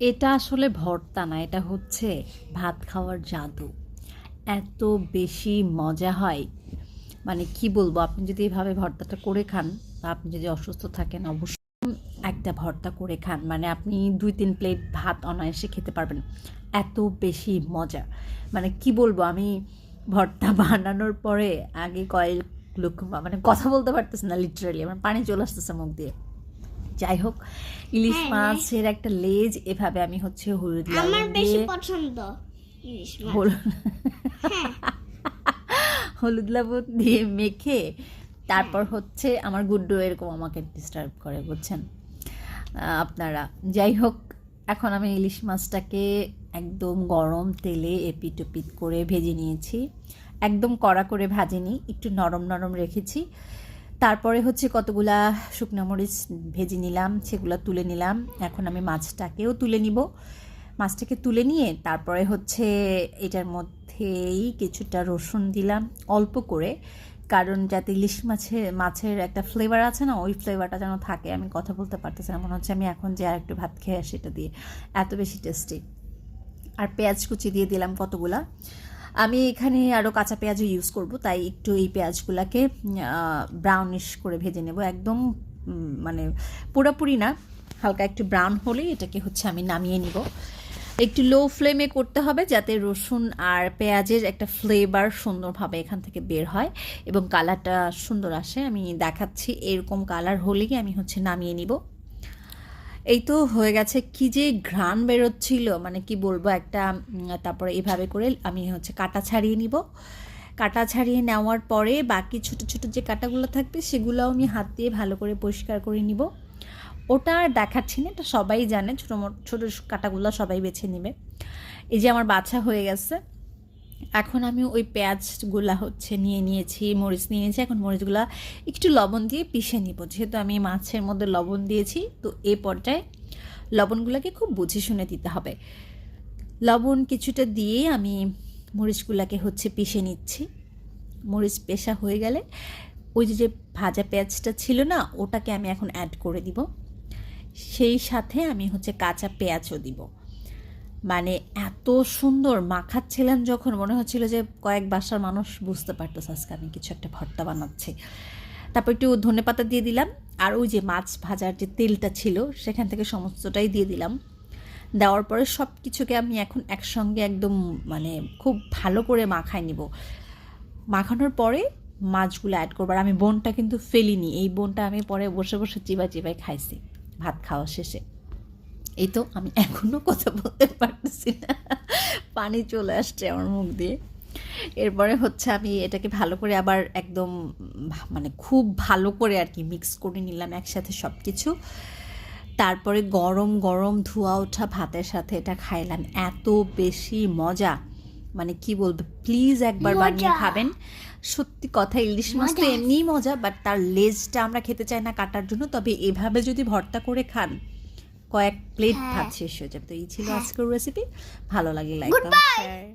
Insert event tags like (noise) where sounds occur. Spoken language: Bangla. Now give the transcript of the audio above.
এটা আসলে ভর্তা না, এটা হচ্ছে ভাত খাওয়ার জাদু। এত বেশি মজা হয়। মানে কি বলব, আপনি যদি এভাবে ভর্তাটা করে খান বা আপনি যদি অসুস্থ থাকেন, অবশ্যই একটা ভর্তা করে খান। মানে আপনি দুই, তিন প্লেট ভাত অনায়াসে খেতে পারবেন। এত বেশি মজা। মানে কি বলব, আমি ভর্তা (laughs) বানানোর পরে আগে কয়েক লোক মানে কথা বলতে পারতেছে না লিটারালি আমার পানি চলে আসতেছে মুখ দিয়ে। যাই হোক ইলিশ হ্যাঁ, মাছের একটা লেজ এভাবে আমি হচ্ছে হলুদ আমার বেশি পছন্দ হলুদ হ্যাঁ। (laughs) হলুদ লবণ দিয়ে মেখে তারপর হচ্ছে আমার গুড্ডু এরকম আমাকে ডিস্টার্ব করে বুঝছেন? আপনারা। যাই হোক এখন আমি ইলিশ মাছটাকে একদম গরম তেলে এপিট ওপিট করে ভেজে নিয়েছি। একদম কড়া করে ভাজিনি একটু নরম নরম রেখেছি। তারপরে হচ্ছে কতগুলা শুকনো মরিচ ভেজে নিলাম, সেগুলো তুলে নিলাম। এখন আমি মাছটাকেও তুলে নিব। মাছটাকে তুলে নিয়ে তারপরে হচ্ছে এটার মধ্যেই কিছুটা রসুন দিলাম, অল্প করে। কারণ যাতে ইলিশ মাছে, মাছের একটা ফ্লেভার আছে না, ওই ফ্লেভারটা যেন থাকে, আমি কথা বলতে পারতেছি না। মনে হচ্ছে আমি এখন যে আর একটু ভাত খেয়ে আসি এটা দিয়ে। এত বেশি টেস্টি আর পেঁয়াজ কুচি দিয়ে দিলাম কতগুলা। আমি এখানে আরও কাঁচা পেঁয়াজও ইউজ করব, তাই একটু এই পেঁয়াজগুলোকে ব্রাউনিশ করে ভেজে নেব। একদম মানে পুরোপুরি না, হালকা একটু ব্রাউন হলেই এটাকে হচ্ছে আমি নামিয়ে নিব। একটু লো ফ্লেমে করতে হবে যাতে রসুন আর পেঁয়াজের একটা ফ্লেভার সুন্দরভাবে এখান থেকে বের হয় এবং কালারটা সুন্দর আসে। আমি দেখাচ্ছি, এরকম কালার হলেই আমি হচ্ছে নামিয়ে নিব। এই তো হয়ে গেছে কি যে ঘ্রাণ বেরোচ্ছিল মানে কি বলব একটা তারপরে এভাবে করে আমি হচ্ছে কাটা ছাড়িয়ে নিব। কাটা ছাড়িয়ে নেওয়ার পরে বাকি ছোট ছোট যে কাটাগুলো থাকবে সেগুলোও আমি হাত দিয়ে ভালো করে পরিষ্কার করে নিব। ওটা আর দেখাচ্ছি না, এটা সবাই জানে, ছোটো ছোটো কাটাগুলো সবাই বেছে নেবে। এই যে আমার বাছা হয়ে গেছে। এখন আমি ওই পেঁয়াজগুলা হচ্ছে নিয়ে নিয়েছি, মরিচ নিয়ে নিয়েছি, এখন মরিচগুলা একটু লবণ দিয়ে পিষে নিব। যেহেতু আমি মাছের মধ্যে লবণ দিয়েছি, তো এ পর্যায়ে লবণগুলোকে খুব বুঝে শুনে দিতে হবে। লবণ কিছুটা দিয়ে আমি মরিচগুলাকে হচ্ছে পিষে নিচ্ছি। মরিচ পেশা হয়ে গেলে ওই যে যে ভাজা পেঁয়াজটা ছিল না, ওটাকে আমি এখন অ্যাড করে দিব। সেই সাথে আমি হচ্ছে কাঁচা পেঁয়াজও দিব। মানে এত সুন্দর মাখাচ্ছিলাম যখন মনে হচ্ছিল যে কয়েক বাসার মানুষ বুঝতে পারতো, আজকে আমি কিছু একটা ভর্তা বানাচ্ছি। তারপর একটু ধনে পাতা দিয়ে দিলাম, আর ওই যে মাছ ভাজার যে তেলটা ছিল সেখান থেকে সমস্তটাই দিয়ে দিলাম। দেওয়ার পরে সব কিছুকে আমি এখন একসঙ্গে একদম মানে খুব ভালো করে মাখাই নিব। মাখানোর পরে মাছগুলো অ্যাড করবার আমি বোনটা কিন্তু ফেলিনি। এই বোনটা আমি পরে বসে বসে চিবাই চিবাই খাইছি, ভাত খাওয়া শেষে। এই তো আমি এখনও কথা বলতে পারতেছি না। পানি চলে আসছে আমার মুখ দিয়ে। এরপরে হচ্ছে আমি এটাকে ভালো করে আবার একদম মানে খুব ভালো করে আর কি মিক্স করে নিলাম একসাথে সব কিছু তারপরে গরম গরম ধোয়া ওঠা ভাতের সাথে এটা খাইলাম। এত বেশি মজা। মানে কি বলব প্লিজ একবার বানিয়ে খাবেন। সত্যি কথা ইলিশ মাছ তো এমনিই মজা বাট তার লেজটা আমরা খেতে চাই না কাটার জন্য। তবে এভাবে যদি ভর্তা করে খান কয়েক প্লেট হ্যাঁ। ভাত শেষ হয়ে যাবে তো এই ছিল আজকের রেসিপি ভালো লাগে লাইক. শেয়ার